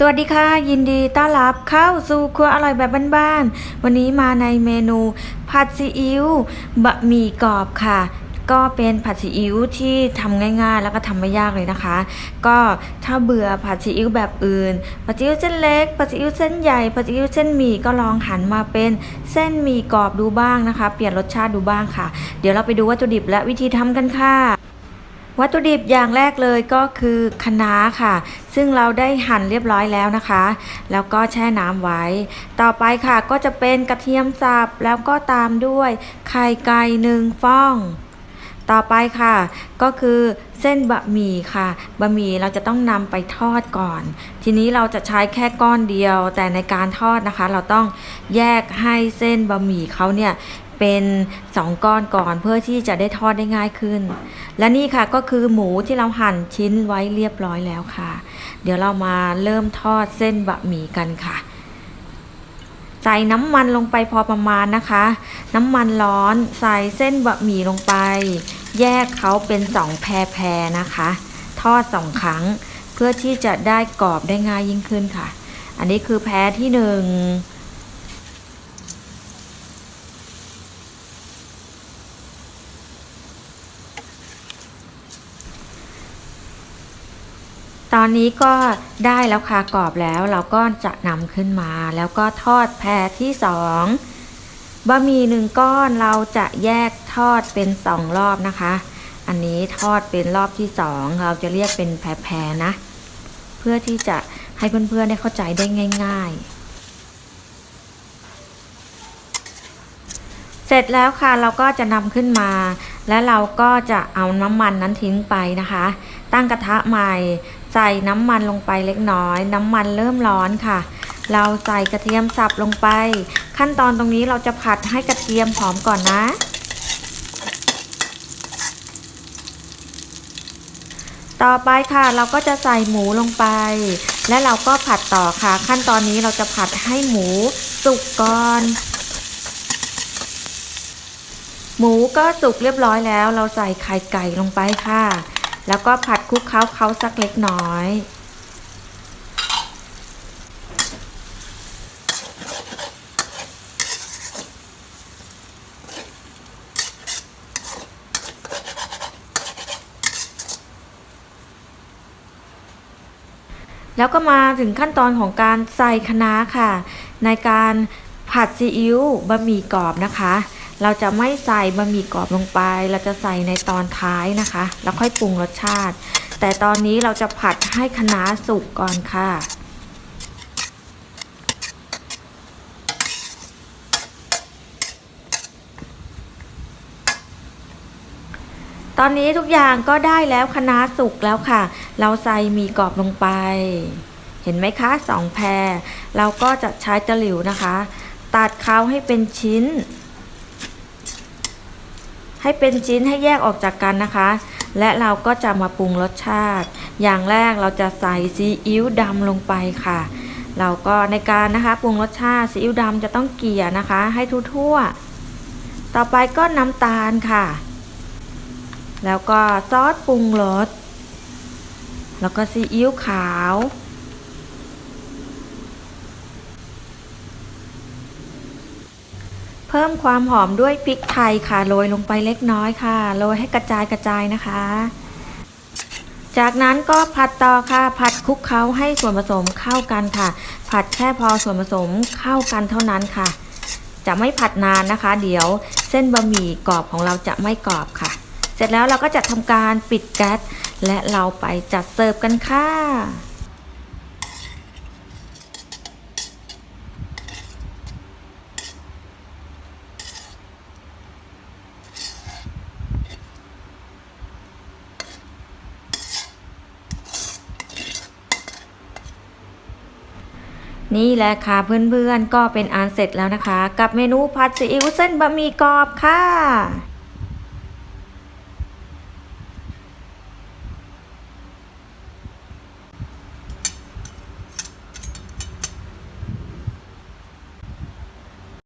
สวัสดีค่ะ ยินดีต้อนรับเข้าสู่ครัวอร่อยแบบบ้านๆ วันนี้มาในเมนูผัดซีอิ๊วบะหมี่กรอบค่ะ ก็เป็นผัดซีอิ๊วที่ทำง่ายๆ แล้วก็ทำไม่ยากเลยนะคะ ก็ถ้าเบื่อผัดซีอิ๊วแบบอื่น ผัดซีอิ๊วเส้นเล็ก ผัดซีอิ๊วเส้นใหญ่ ผัดซีอิ๊วเส้นหมี่ก็ลองหันมาเป็นเส้นหมี่กรอบดูบ้างนะคะ เปลี่ยนรสชาติดูบ้างค่ะ เดี๋ยวเราไปดูวัตถุดิบและวิธีทำกันค่ะ วัตถุดิบอย่างแรกเลยก็คือคะน้าค่ะ ซึ่งเราได้หั่นเรียบร้อยแล้วนะคะ แล้วก็แช่น้ำไว้ ต่อไปค่ะก็จะเป็นกระเทียมสับแล้วก็ตามด้วยไข่ไก่หนึ่งฟอง ต่อไปค่ะ ก็คือเส้นบะหมี่ค่ะ บะหมี่เราจะต้องนำไปทอดก่อน ทีนี้เราจะใช้แค่ก้อนเดียว แต่ในการทอดนะคะ เราต้องแยกให้เส้นบะหมี่เขาเนี่ย เป็นสองก้อนก่อนเพื่อที่จะได้ทอดได้ง่ายขึ้น และนี่ค่ะก็คือหมูที่เราหั่นชิ้นไว้เรียบร้อยแล้วค่ะ เดี๋ยวเรามาเริ่มทอดเส้นบะหมี่กันค่ะ ใส่น้ำมันลงไปพอประมาณนะคะ น้ำมันร้อนใส่เส้นบะหมี่ลงไป แยกเขาเป็นสองแพรๆนะคะ ทอดสองครั้งเพื่อที่จะได้กรอบได้ง่ายยิ่งขึ้นค่ะ อันนี้คือแพรที่หนึ่ง อนนี้ก็ได้แล้วค่ะกรอบแล้วเราก็จะนำขึ้นมา แล้วก็ทอดแพรที่สองบะหมี่หนึ่งก้อนเราจะแยกทอดเป็นสองรอบนะคะ อันนี้ทอดเป็นรอบที่สองเราจะเรียกเป็นแพรๆนะ เพื่อที่จะให้เพื่อนๆได้เข้าใจได้ง่าย ๆเสร็จแล้วค่ะเราก็จะนำขึ้นมา และเราก็จะเอาน้ำมันนั้นทิ้งไปนะคะ ตั้งกระทะใหม่ ใส่น้ำมันลงไปเล็กน้อย น้ำมันเริ่มร้อนค่ะ เราใส่กระเทียมสับลงไป ขั้นตอนตรงนี้เราจะผัดให้กระเทียมหอมก่อนนะ ต่อไปค่ะเราก็จะใส่หมูลงไป และเราก็ผัดต่อค่ะ ขั้นตอนนี้เราจะผัดให้หมูสุกก่อนหมูก็สุกเรียบร้อยแล้ว เราใส่ไข่ไก่ลงไปค่ะ แล้วก็ผัดคลุกเคล้าเขาสักเล็กน้อย แล้วก็มาถึงขั้นตอนของการใส่คะน้าค่ะ ในการผัดซีอิ๊วบะหมี่กรอบนะคะ เราจะไม่ใส่บะหมี่กรอบลงไป เราจะใส่ในตอนท้ายนะคะ แล้วค่อยปรุงรสชาติ แต่ตอนนี้เราจะผัดให้คะน้าสุกก่อนค่ะตอนนี้ทุกอย่างก็ได้แล้วคะน้าสุกแล้วค่ะ เราใส่มีกรอบลงไป เห็นไหมคะสองแพร เราก็จะใช้ตะหลิวนะคะ ตัดเขาให้เป็นชิ้น ให้เป็นชิ้นให้แยกออกจากกันนะคะ และเราก็จะมาปรุงรสชาติ อย่างแรกเราจะใส่ซีอิ๊วดำลงไปค่ะ เราก็ในการนะคะปรุงรสชาติซีอิ๊วดำจะต้องเกลี่ยนะคะ ให้ทั่วๆต่อไปก็น้ำตาลค่ะ แล้วก็ซอสปรุงรสแล้วก็ซีอิ๊วขาว เพิ่มความหอมด้วยพริกไทยค่ะโรยลงไปเล็กน้อยค่ะโรยให้กระจายกระจายนะคะ จากนั้นก็ผัดต่อค่ะ ผัดคลุกเคล้าให้ส่วนผสมเข้ากันค่ะ ผัดแค่พอส่วนผสมเข้ากันเท่านั้นค่ะ จะไม่ผัดนานนะคะ เดี๋ยวเส้นบะหมี่กรอบของเราจะไม่กรอบค่ะ เสร็จแล้วเราก็จะทำการปิดแก๊สและเราไปจัดเสิร์ฟกันค่ะ นี่แหละค่ะเพื่อนๆก็เป็นอันเสร็จแล้วนะคะ กับเมนูผัดซีอิ๊วเส้นบะหมี่กรอบค่ะ